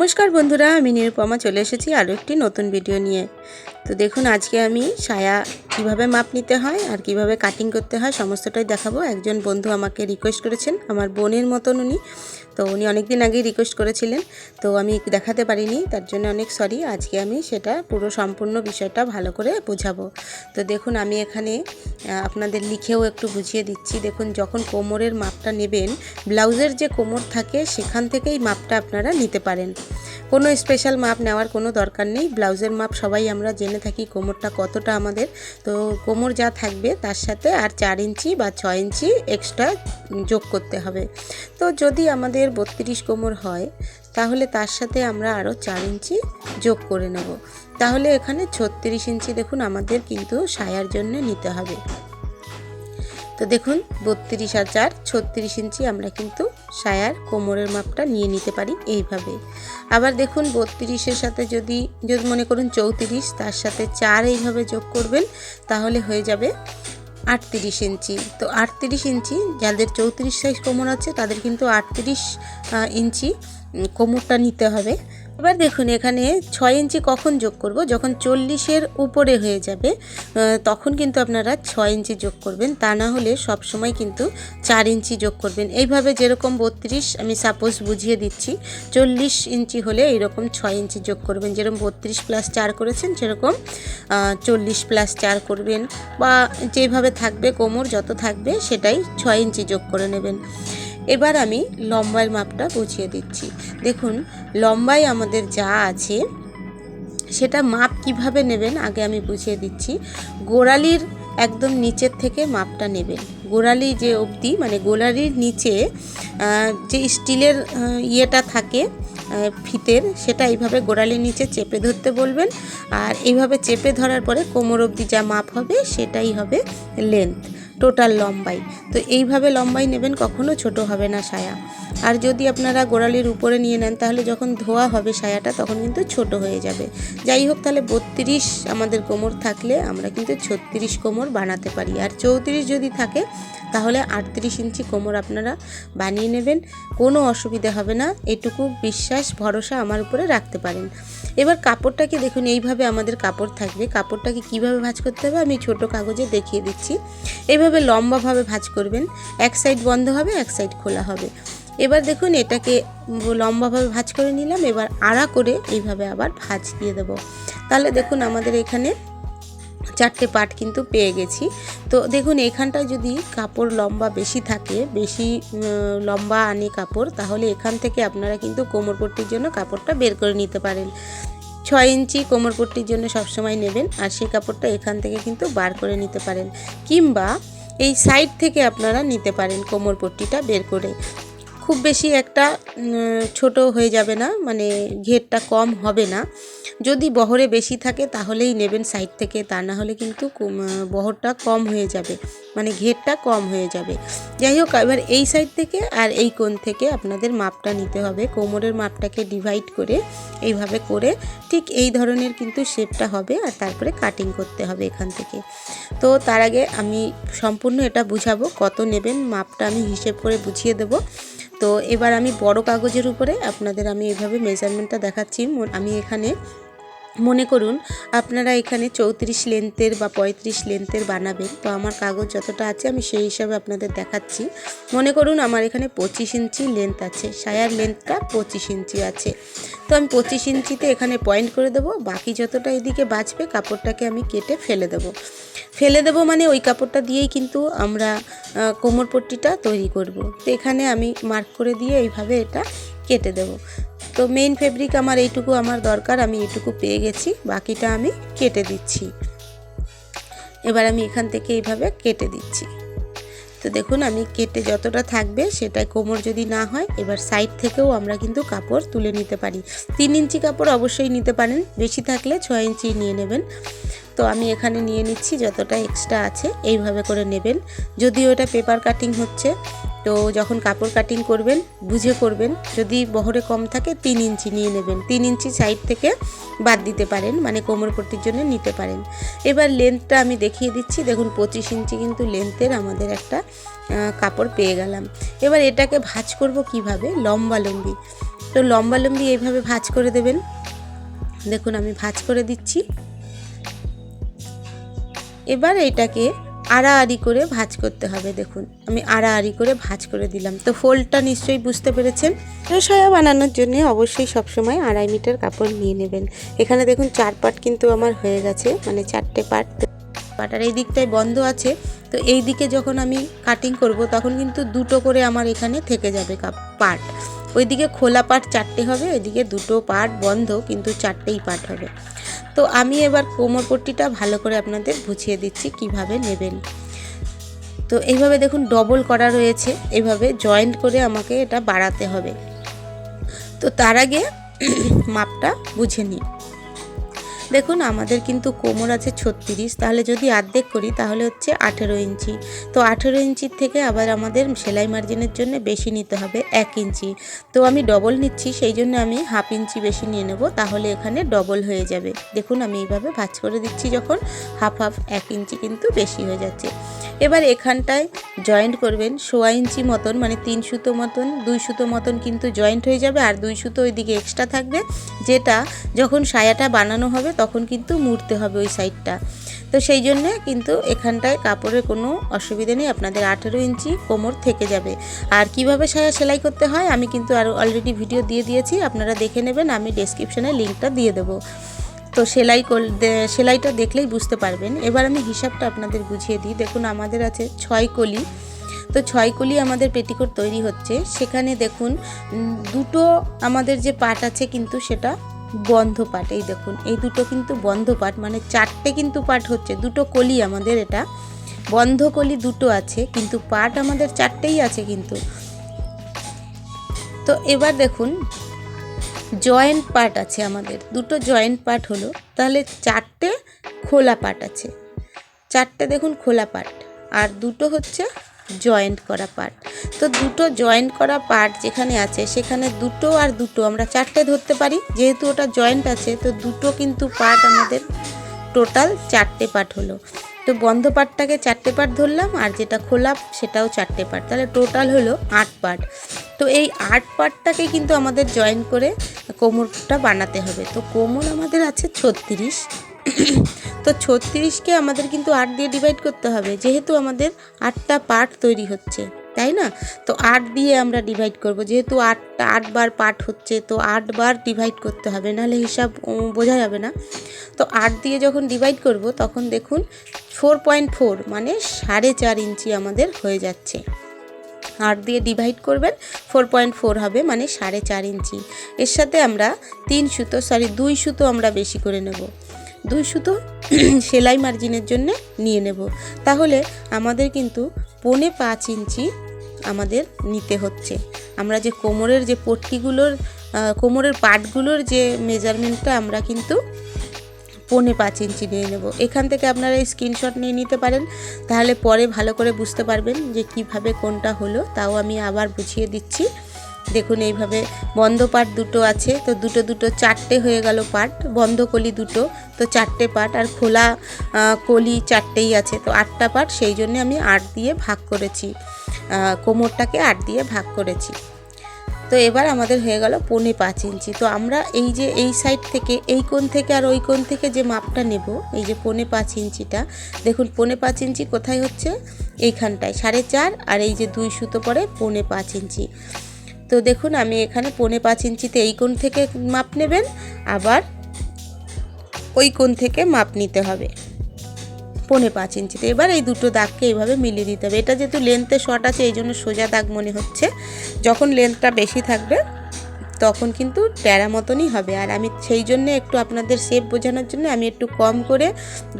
নমস্কার বন্ধুরা, আমি নিরুপমা চলে এসেছি আরও একটি নতুন ভিডিও নিয়ে। তো দেখুন, আজকে আমি সায়া কীভাবে মাপ নিতে হয় আর কীভাবে কাটিং করতে হয় সমস্তটাই দেখাবো। একজন বন্ধু আমাকে রিকোয়েস্ট করেছেন, আমার বোনের মতন উনি। তো উনি অনেক দিন আগেই রিকোয়েস্ট করেছিলেন, তো আমি দেখাতে পারিনি, তার জন্য অনেক সরি আজকে আমি সেটা পুরো সম্পূর্ণ বিষয়টা ভালো করে বোঝাবো। তো দেখুন, আমি এখানে আপনাদের লিখেও একটু বুঝিয়ে দিচ্ছি। দেখুন, যখন কোমরের মাপটা নেবেন, ব্লাউজের যে কোমর থাকে, সেখান থেকেই মাপটা আপনারা নিতে পারেন। কোনো স্পেশাল মাপ নেওয়ার কোনো দরকার নেই। ব্লাউজের মাপ সবাই আমরা জেনে থাকি কোমরটা কতটা আমাদের। তো কোমর যা থাকবে তার সাথে আর চার ইঞ্চি বা ছয় ইঞ্চি এক্সট্রা যোগ করতে হবে। তো যদি আমাদের বত্রিশ কোমর হয়, তাহলে তার সাথে আমরা আরও চার ইঞ্চি যোগ করে নেব। তাহলে এখানে ছত্রিশ ইঞ্চি দেখুন আমাদের কিন্তু সায়ার জন্য নিতে হবে। তো দেখুন, বত্রিশ আর চার, ছত্রিশ ইঞ্চি আমরা কিন্তু সায়ার কোমরের মাপটা নিয়ে নিতে পারি এইভাবে। আবার দেখুন, বত্রিশের সাথে যদি যদি মনে করুন চৌত্রিশ, তার সাথে চার এইভাবে যোগ করবেন, তাহলে হয়ে যাবে আটত্রিশ ইঞ্চি। তো আটত্রিশ ইঞ্চি, যাদের চৌত্রিশ সাইজ কোমর আছে, তাদের কিন্তু আটত্রিশ ইঞ্চি কোমরটা নিতে হবে। এবার দেখুন, এখানে ছয় ইঞ্চি কখন যোগ করব? যখন চল্লিশের উপরে হয়ে যাবে তখন কিন্তু আপনারা ছয় ইঞ্চি যোগ করবেন। তা না হলে সব সময় কিন্তু চার ইঞ্চি যোগ করবেন। এইভাবে যেরকম বত্রিশ, আমি সাপোজ বুঝিয়ে দিচ্ছি, চল্লিশ ইঞ্চি হলে এইরকম ছয় ইঞ্চি যোগ করবেন। যেরকম বত্রিশ প্লাস চার করেছেন, সেরকম চল্লিশ প্লাস চার করবেন। বা যেভাবে থাকবে, কোমর যত থাকবে, সেটাই ছয় ইঞ্চি যোগ করে নেবেন। এবার আমি লম্বাইয়ের মাপটা বুঝিয়ে দিচ্ছি। দেখুন, লম্বাই আমাদের যা আছে, সেটা মাপ কীভাবে নেবেন আগে আমি বুঝিয়ে দিচ্ছি। গোড়ালির একদম নিচের থেকে মাপটা নেবেন। গোড়ালি যে অবধি মানে গোড়ালির নিচে যে স্টিলের ইয়েটা থাকে ফিতের, সেটা এইভাবে গোড়ালির নিচে চেপে ধরতে বলবেন। আর এইভাবে চেপে ধরার পরে কোমর অবধি যা মাপ হবে, সেটাই হবে লেন্থ টোটাল লম্বাই। তো এইভাবে লম্বাই নেবেন কখনো ছোট হবে না সায়া। আর যদি আপনারা গোড়ালির উপরে নিয়ে নেন, তাহলে যখন ধোয়া হবে সায়াটা, তখন কিন্তু ছোট হয়ে যাবে। যাই হোক, তাহলে বত্রিশ আমাদের কোমর থাকলে আমরা কিন্তু ছত্রিশ কোমর বানাতে পারি। আর চৌত্রিশ যদি থাকে, তাহলে আটত্রিশ ইঞ্চি কোমর আপনারা বানিয়ে নেবেন। কোনো অসুবিধা হবে না। এটুকু বিশ্বাস, ভরসা আমার উপরে রাখতে পারেন। এবার কাপড়টাকে দেখুন, এইভাবে আমাদের কাপড় থাকবে। কাপড়টাকে কীভাবে ভাঁজ করতে হবে, আমি ছোট কাগজে দেখিয়ে দিচ্ছি। এইভাবে লম্বাভাবে ভাঁজ করবেন। এক সাইড বন্ধ হবে, এক সাইড খোলা হবে। এবার দেখুন এটাকে লম্বাভাবে ভাঁজ করে নিলাম। এবার আড়া করে এইভাবে আবার ভাঁজ দিয়ে দেবো। তাহলে দেখুন আমাদের এখানে চারটে পাট কিন্তু পেয়ে গেছি। তো দেখুন এখানটায় যদি কাপড় লম্বা বেশি থাকে, বেশি লম্বা আনে কাপড়, তাহলে এখান থেকে আপনারা কিন্তু কোমরপট্টির জন্য কাপড়টা বের করে নিতে পারেন। ছয় ইঞ্চি কোমরপট্টির জন্য সবসময় নেবেন আর সেই কাপড়টা এখান থেকে কিন্তু বার করে নিতে পারেন। কিংবা এই সাইড থেকে আপনারা নিতে পারেন কোমর পট্টিটা বের করে। খুব বেশি একটা ছোট হয়ে যাবে না মানে ঘেরটা কম হবে না। যদি বহরে বেশি থাকে তাহলেই নেবেন সাইড থেকে, তা না হলে কিন্তু বহরটা কম হয়ে যাবে মানে ঘেরটা কম হয়ে যাবে। যাই হোক, এবার এই সাইড থেকে আর এই কোণ থেকে আপনাদের মাপটা নিতে হবে, কোমরের মাপটাকে ডিভাইড করে এইভাবে করে ঠিক এই ধরনের কিন্তু শেপটা হবে আর তারপরে কাটিং করতে হবে এখান থেকে। তো তার আগে আমি সম্পূর্ণ এটা বুঝাবো, কত নেবেন মাপটা আমি হিসেব করে বুঝিয়ে দেবো। তো এবার আমি বড় কাগজের উপরে আপনাদের আমি এভাবে মেজারমেন্টটা দেখাচ্ছি আমি এখানে মনে করুন আপনারা এখানে চৌত্রিশ লেন্থের বা পঁয়ত্রিশ লেন্থের বানাবেন। তো আমার কাগজ যতটা আছে আমি সেই হিসাবে আপনাদের দেখাচ্ছি। মনে করুন আমার এখানে পঁচিশ ইঞ্চি লেন্থ আছে। সায়ার লেন্থটা পঁচিশ ইঞ্চি আছে। তো আমি পঁচিশ ইঞ্চিতে এখানে পয়েন্ট করে দেবো। বাকি যতটা এদিকে বাঁচবে কাপড়টাকে আমি কেটে ফেলে দেবো। ফেলে দেবো মানে ওই কাপড়টা দিয়েই কিন্তু আমরা আহ, কোমরপট্টিটা তৈরি করব। তো এখানে আমি মার্ক করে দিয়ে এইভাবে এটা কেটে দেবো। তো মেইন ফেব্রিক আমার এইটুকু আমার দরকার, আমি এইটুকু পেয়ে গেছি, বাকিটা আমি কেটে দিচ্ছি। এবার আমি এখান থেকে এইভাবে কেটে দিচ্ছি। তো দেখুন, আমি কেটে যতটা থাকবে সেটাই কোমর যদি না হয়, এবার সাইড থেকেও আমরা কিন্তু কাপড় তুলে নিতে পারি। তিন ইঞ্চি কাপড় অবশ্যই নিতে পারেন, বেশি থাকলে ছয় ইঞ্চি নিয়ে নেবেন। তো আমি এখানে নিয়ে নিচ্ছি যতটা এক্সট্রা আছে, এইভাবে করে নেবেন। যদিও এটা পেপার কাটিং হচ্ছে তো যখন কাপড় কাটিং করবেন, বুঝে করবেন, যদি বহরে কম থাকে তিন ইঞ্চি নিয়ে নেবেন। তিন ইঞ্চি সাইড থেকে বাদ দিতে পারেন মানে কোমরপট্টির জন্য নিতে পারেন। এবার লেন্থটা আমি দেখিয়ে দিচ্ছি। দেখুন, পঁচিশ ইঞ্চি কিন্তু লেন্থের আমাদের একটা কাপড় পেয়ে গেলাম। এবার এটাকে ভাঁজ করব কীভাবে? লম্বা লম্বি। তো লম্বা লম্বি এইভাবে ভাঁজ করে দেবেন। দেখুন, আমি ভাঁজ করে দিচ্ছি। এবার এটাকে আড়াআড়ি করে ভাঁজ করতে হবে, দেখুন। আমি আড়াআড়ি করে ভাঁজ করে দিলাম। তো ফোল্ডটা নিশ্চয়ই বুঝতে পেরেছেন? সায়া বানানোর জন্য অবশ্যই সবসময় আড়াই মিটার কাপড় নিয়ে নেবেন। এখানে দেখুন, চার পাট কিন্তু আমার হয়ে গেছে মানে চারটে পাট। পাট আর এই দিকটায় বন্ধ আছে, তো এই দিকে যখন আমি কাটিং করব, তখন কিন্তু দুটো করে আমার এখানে থেকে যাবে পাট। ওইদিকে খোলা পাট চারটে হবে, এদিকে দুটো পাট বন্ধ, কিন্তু চারটেই পাট হবে। তো আমি এবার কোমর পট্টিটা ভালো করে আপনাদের বুঝিয়ে দিচ্ছি কীভাবে নেবেন। তো এইভাবে দেখুন ডবল করা রয়েছে, এভাবে জয়েন্ট করে আমাকে এটা বাড়াতে হবে। তো তার আগে মাপটা বুঝে নিই। দেখুন, আমাদের কিন্তু কোমর আছে ছত্রিশ, তাহলে যদি আর্ধেক করি তাহলে হচ্ছে আঠেরো ইঞ্চি। তো আঠেরো ইঞ্চির থেকে আবার আমাদের সেলাই মার্জিনের জন্য বেশি নিতে হবে এক ইঞ্চি। তো আমি ডবল নিচ্ছি, সেই জন্য আমি হাফ ইঞ্চি বেশি নিয়ে নেব, তাহলে এখানে ডবল হয়ে যাবে। দেখুন, আমি এইভাবে ভাজ করে দিচ্ছি যখন হাফ হাফ এক ইঞ্চি কিন্তু বেশি হয়ে যাচ্ছে। এবার এখানটায় জয়েন্ট করবেন, সোয়া ইঞ্চি মতন মানে তিন সুতো মতন, দুই সুতো মতন কিন্তু জয়েন্ট হয়ে যাবে, আর দুই সুতো ওইদিকে এক্সট্রা থাকবে, যেটা যখন সায়াটা বানানো হবে তখন কিন্তু মুড়তে হবে ওই সাইডটা তো সেই জন্যে কিন্তু এখানটায় কাপড়ের কোনো অসুবিধা নেই, আপনাদের আঠেরো ইঞ্চি কোমর থেকে যাবে। আর কীভাবে সায়া সেলাই করতে হয়, আমি কিন্তু আর অলরেডি ভিডিও দিয়ে দিয়েছি, আপনারা দেখে নেবেন, আমি ডেসক্রিপশানে লিঙ্কটা দিয়ে দেবো। তো সেলাই সেলাইটা দেখলেই বুঝতে পারবেন। এবার আমি হিসাবটা আপনাদের বুঝিয়ে দিই। দেখুন, আমাদের আছে ছয় কলি। তো ছয় কলি আমাদের পেটিকোট তৈরি হচ্ছে। সেখানে দেখুন দুটো আমাদের যে পাট আছে কিন্তু সেটা বন্ধ পাট। এই দেখুন, এই দুটো কিন্তু বন্ধ পাট মানে চারটে কিন্তু পাট হচ্ছে। দুটো কলি আমাদের এটা। বন্ধ কলি দুটো আছে, কিন্তু পাট আমাদের চারটেই আছে কিন্তু। তো এবার দেখুন জয়েন্ট পার্ট আছে আমাদের। দুটো জয়েন্ট পার্ট হলো। তাহলে চারটে খোলা পার্ট আছে। চারটে দেখুন খোলা পার্ট। আর দুটো হচ্ছে জয়েন্ট করা পার্ট। তো দুটো জয়েন্ট করা পার্ট যেখানে আছে, সেখানে দুটো আর দুটো, আমরা চারটে ধরতে পারি। যেহেতু ওটা জয়েন্ট আছে, তো দুটো কিন্তু পার্ট আমাদের টোটাল চারটে পার্ট হলো। তো বন্ধ পার্টটাকে চারটে পার্ট ধরলাম আর যেটা খোলা সেটাও চারটে পার্ট তাহলে টোটাল হলো আট পার্ট তো এই আট পার্টটাকে কিন্তু আমাদের জয়েন করে কোমরটা বানাতে হবে। তো কোমর আমাদের আছে ছত্রিশ। তো ছত্রিশকে আমাদের কিন্তু আট দিয়ে ডিভাইড করতে হবে। যেহেতু আমাদের আটটা পার্ট তৈরি হচ্ছে। তাই না? তো আট দিয়ে আমরা ডিভাইড করব। যেহেতু আটটা আটবার পার্ট হচ্ছে, তো আটবার ডিভাইড করতে হবে, নাহলে হিসাব বোঝা যাবে না। তো আট দিয়ে যখন ডিভাইড করব, তখন দেখুন ফোর পয়েন্ট ফোর মানে সাড়ে চার ইঞ্চি আমাদের হয়ে যাচ্ছে। আট দিয়ে ডিভাইড করবেন ফোর পয়েন্ট ফোর হবে মানে সাড়ে চার ইঞ্চি। এর সাথে আমরা তিন সুতো সরি দুই সুতো আমরা বেশি করে নেব। দুই সুতো সেলাই মার্জিনের জন্য নিয়ে নেব। তাহলে আমাদের কিন্তু পৌনে পাঁচ ইঞ্চি আমাদের নিতে হচ্ছে। আমরা যে কোমরের যে পট্টিগুলোর কোমরের পাটগুলোর যে মেজারমেন্টটা আমরা কিন্তু পৌনে পাঁচ ইঞ্চি নিয়ে নেব। এখান থেকে আপনারা স্ক্রিনশট নিয়ে নিতে পারেন। তাহলে পরে ভালো করে বুঝতে পারবেন যে কীভাবে কোনটা হলো, তাও আমি আবার বুঝিয়ে দিচ্ছি। দেখুন, এইভাবে বন্ধ পাট দুটো আছে। তো দুটো দুটো চারটে হয়ে গেল পাট বন্ধ কলি দুটো, তো চারটে পাট আর খোলা কলি চারটেই আছে। তো আটটা পাট সেই জন্য আমি আট দিয়ে ভাগ করেছি। কোমরটাকে আট দিয়ে ভাগ করেছি। তো এবার আমাদের হয়ে গেল পৌনে পাঁচ ইঞ্চি। তো আমরা এই যে এই সাইড থেকে, এই কোণ থেকে আর ওই কোণ থেকে যে মাপটা নেব, এই যে পৌনে পাঁচ ইঞ্চিটা, দেখুন পৌনে পাঁচ ইঞ্চি কোথায় হচ্ছে? এইখানটায়, সাড়ে চার আর এই যে দুই সুতো পরে পৌনে পাঁচ ইঞ্চি। তো দেখুন, আমি এখানে পৌনে পাঁচ ইঞ্চিতে এই কোণ থেকে মাপ নেবেন, আবার ওই কোণ থেকে মাপ নিতে হবে। পৌনে পাঁচ ইঞ্চিতে। এবার এই দুটো দাগকে এইভাবে মিলিয়ে দিতে হবে। এটা যেহেতু লেন্থে শর্ট আছে, এই জন্য সোজা দাগ মনে হচ্ছে। যখন লেন্থটা বেশি থাকবে তখন কিন্তু ট্যারা মতনই হবে। আর আমি সেই জন্য একটু আপনাদের শেপ বোঝানোর জন্য আমি একটু কম করে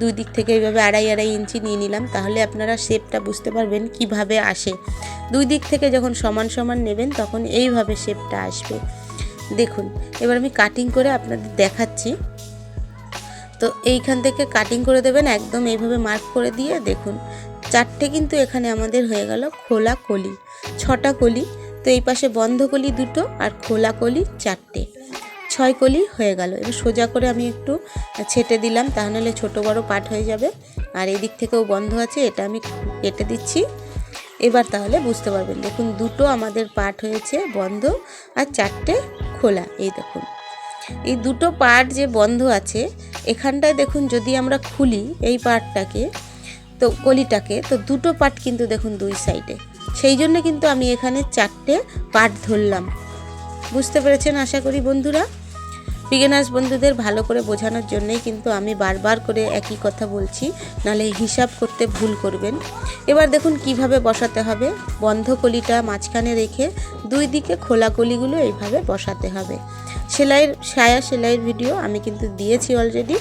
দুই দিক থেকে এইভাবে আড়াই আড়াই ইঞ্চি নিয়ে নিলাম। তাহলে আপনারা শেপটা বুঝতে পারবেন কীভাবে আসে। দুই দিক থেকে যখন সমান সমান নেবেন তখন এইভাবে শেপটা আসবে। দেখুন, এবার আমি কাটিং করে আপনাদের দেখাচ্ছি। তো এইখান থেকে কাটিং করে দেবেন, একদম এইভাবে মার্ক করে দিয়ে দেখুন, চারটে কিন্তু এখানে আমাদের হয়ে গেল খোলা কলি, ছটা কলি। তো এই পাশে বন্ধ কলি দুটো আর খোলা কলি চারটে। ছয় কলি হয়ে গেল। এবার সোজা করে আমি একটু ছেটে দিলাম তাহলে ছোট বড় পাট হয়ে যাবে। আর এদিক থেকেও বন্ধ আছে, এটা আমি কেটে দিচ্ছি। এবার তাহলে বুঝতে পারবেন, দেখুন দুটো আমাদের পাট হয়েছে বন্ধ আর চারটে খোলা, এই দেখুন। এই দুটো পার্ট যে বন্ধ আছে, এখানটায় দেখুন যদি আমরা খুলি এই পার্টটাকে তো কলিটাকে, তো দুটো পার্ট কিন্তু দেখুন দুই সাইডে। সেই জন্য কিন্তু আমি এখানে চারটে পার্ট ধরলাম। বুঝতে পেরেছেন আশা করি বন্ধুরা? বিগিনার্স বন্ধুদের ভালো করে বোঝানোর জন্যই কিন্তু আমি বারবার করে একই কথা বলছি নাহলে হিসাব করতে ভুল করবেন। এবার দেখুন কীভাবে বসাতে হবে। বন্ধ কলিটা মাঝখানে রেখে দুই দিকে খোলা কলিগুলো এইভাবে বসাতে হবে। সেলাইয়ের, সায়া সেলাইয়ের ভিডিও আমি কিন্তু দিয়েছি অলরেডি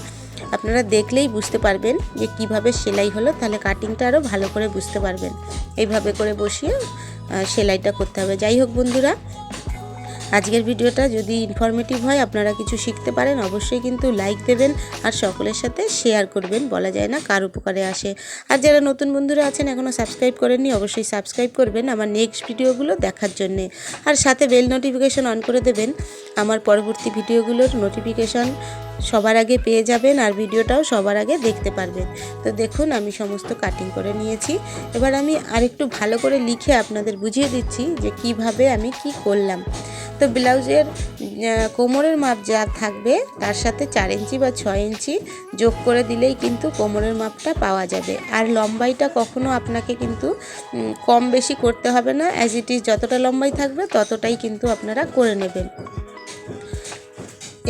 আপনারা দেখলেই বুঝতে পারবেন যে কীভাবে সেলাই হলো, তাহলে কাটিংটা আরও ভালো করে বুঝতে পারবেন। এইভাবে করে বসিয়ে সেলাইটা করতে হবে। যাই হোক বন্ধুরা, আজকের ভিডিওটা যদি ইনফরমেটিভ হয়, আপনারা কিছু শিখতে পারেন, অবশ্যই কিন্তু লাইক দেবেন আর সকলের সাথে শেয়ার করবেন। বলা যায় না কার উপকারে আসে। আর যারা নতুন বন্ধুরা আছেন এখনও সাবস্ক্রাইব করেননি, অবশ্যই সাবস্ক্রাইব করবেন আমার নেক্সট ভিডিওগুলো দেখার জন্যে। আর সাথে বেল নোটিফিকেশন অন করে দেবেন। আমার পরবর্তী ভিডিওগুলোর নোটিফিকেশন সবার আগে পেয়ে যাবেন আর ভিডিওটাও সবার আগে দেখতে পারবেন। তো দেখুন, আমি সমস্ত কাটিং করে নিয়েছি। এবার আমি আরেকটু ভালো করে লিখে আপনাদের বুঝিয়ে দিচ্ছি যে কীভাবে আমি কি করলাম। তো ব্লাউজের কোমরের মাপ যা থাকবে তার সাথে চার ইঞ্চি বা ছয় ইঞ্চি যোগ করে দিলেই কিন্তু কোমরের মাপটা পাওয়া যাবে। আর লম্বাইটা কখনো আপনাকে কিন্তু কম বেশি করতে হবে না। অ্যাজ ইট ইজ যতটা লম্বাই থাকবে ততটাই কিন্তু আপনারা করে নেবেন।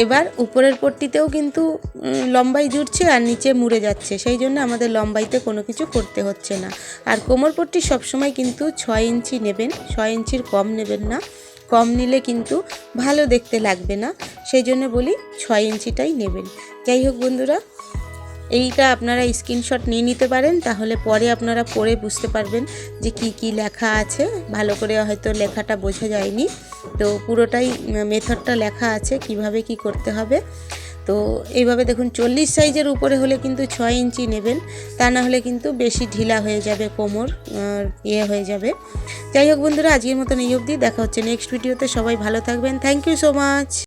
এবার উপরের পট্টিতেও কিন্তু লম্বাই জুড়ছে আর নিচে মুড়ে যাচ্ছে। সেই জন্য আমাদের লম্বাইতে কোনো কিছু করতে হচ্ছে না। আর কোমর পট্টি সবসময় কিন্তু ছয় ইঞ্চি নেবেন, ছয় ইঞ্চির কম নেবেন না। কম নিলে কিন্তু ভালো দেখতে লাগবে না। সেই জন্য বলি ছয় ইঞ্চিটাই নেবেন। যাই হোক বন্ধুরা এইটা আপনারা স্ক্রিনশট নিয়ে নিতে পারেন, তাহলে পরে আপনারা পড়ে বুঝতে পারবেন যে কি কি লেখা আছে। ভালো করে হয়তো লেখাটা বোঝা যায়নি। তো পুরোটাই মেথডটা লেখা আছে, কীভাবে কি করতে হবে। তো এইভাবে দেখুন, চল্লিশ সাইজের উপরে হলে কিন্তু ছয় ইঞ্চি নেবেন, তা না হলে কিন্তু বেশি ঢিলা হয়ে যাবে, কোমর ইয়ে হয়ে যাবে। যাই হোক বন্ধুরা, আজকের মতন এই অবধি, দেখা হচ্ছে নেক্সট ভিডিওতে সবাই ভালো থাকবেন। Thank you so much